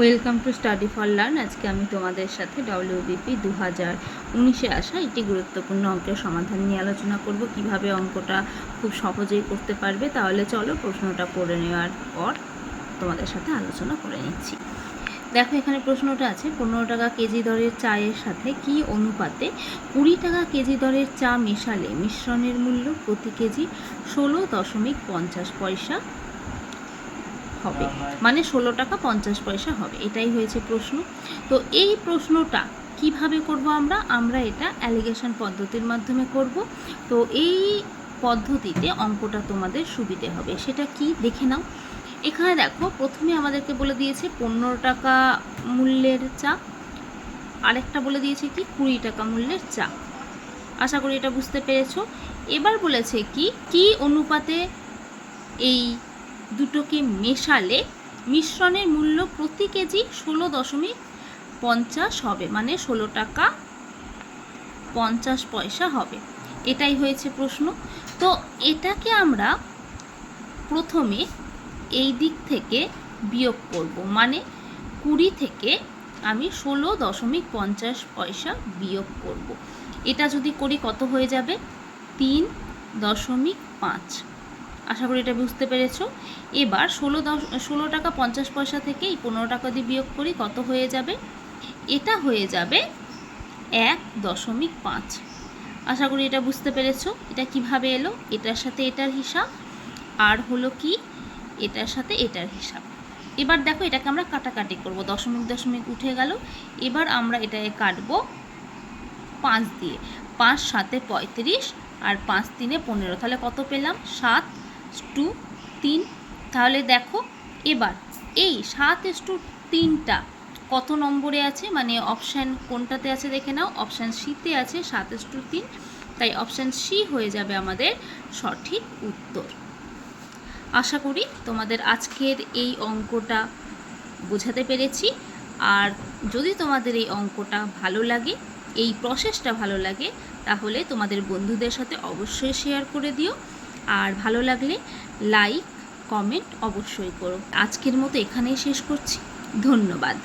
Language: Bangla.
Welcome to study for learn. আজকে আমি তোমাদের সাথে ডব্লিউবিপি দু হাজার উনিশে আসা একটি গুরুত্বপূর্ণ অঙ্কের সমাধান নিয়ে আলোচনা করব। কীভাবে অঙ্কটা খুব সহজেই করতে পারবে? তাহলে চলো প্রশ্নটা পড়ে নেওয়ার পর তোমাদের সাথে আলোচনা করে নিচ্ছি। দেখো, এখানে প্রশ্নটা আছে, পনেরো টাকা কেজি দরের চায়ের সাথে কি অনুপাতে কুড়ি টাকা কেজি দরের চা মেশালে মিশ্রণের মূল্য প্রতি কেজি ষোলো দশমিক পঞ্চাশ পয়সা? হবে। মানে ষোলো টাকা পঞ্চাশ পয়সা হবে। এটাই হয়েছে প্রশ্ন। তো এই প্রশ্নটা কীভাবে করব আমরা? আমরা এটা অ্যালিগেশন পদ্ধতির মাধ্যমে করব। তো এই পদ্ধতিতে অঙ্কটা তোমাদের সুবিধে হবে। সেটা কি? দেখে নাও। এখানে দেখো, প্রথমে আমাদেরকে বলে দিয়েছে পনেরো টাকা মূল্যের চা। আরেকটা বলে দিয়েছে কি? কুড়ি টাকা মূল্যের চা। আশা করি এটা বুঝতে পেরেছ। এবার বলেছে কি? কি অনুপাতে এই দুটোকে মেশালে মিশ্রণের মূল্য প্রতি কেজি ষোলো দশমিক পঞ্চাশ হবে মানে ষোলো টাকা পঞ্চাশ পয়সা হবে। এটাই হয়েছে প্রশ্ন। তো এটাকে আমরা প্রথমে এই দিক থেকে বিয়োগ করব মানে কুড়ি থেকে আমি ষোলো দশমিক পঞ্চাশ পয়সা বিয়োগ করব। এটা যদি করি কত হয়ে যাবে? তিন দশমিক পাঁচ। আশা করি এটা বুঝতে পেরেছ। এবার ষোলো দশ, ষোলো টাকা পঞ্চাশ পয়সা থেকে এই পনেরো টাকা দিয়ে বিয়োগ করি, কত হয়ে যাবে? এটা হয়ে যাবে এক দশমিক পাঁচ। আশা করি এটা বুঝতে পেরেছ। এটা কীভাবে এলো? এটার সাথে এটার হিসাব। আর হলো কি? এটার সাথে এটার হিসাব। এবার দেখো এটাকে আমরা কাটাকাটি করব। দশমিক দশমিক উঠে গেল। এবার আমরা এটাকে কাটবো পাঁচ দিয়ে। পাঁচ সাতে পঁয়ত্রিশ আর পাঁচ তিনে পনেরো। তাহলে কত পেলাম? সাত টু তিন। তাহলে দেখো, এবার এই সাত এস টু তিনটা কত নম্বরে আছে? মানে অপশান কোনটাতে আছে দেখে নাও। অপশান সিতে আছে সাত এস টু তিন। তাই অপশান সি হয়ে যাবে আমাদের সঠিক উত্তর। আশা করি তোমাদের আজকের এই অঙ্কটা বোঝাতে পেরেছি। আর যদি তোমাদের এই অঙ্কটা ভালো লাগে, এই প্রসেসটা ভালো লাগে, তাহলে তোমাদের বন্ধুদের সাথে অবশ্যই শেয়ার করে দিও। আর ভালো লাগলে লাইক কমেন্ট অবশ্যই করো। আজকের মতো এখানেই শেষ করছি। ধন্যবাদ।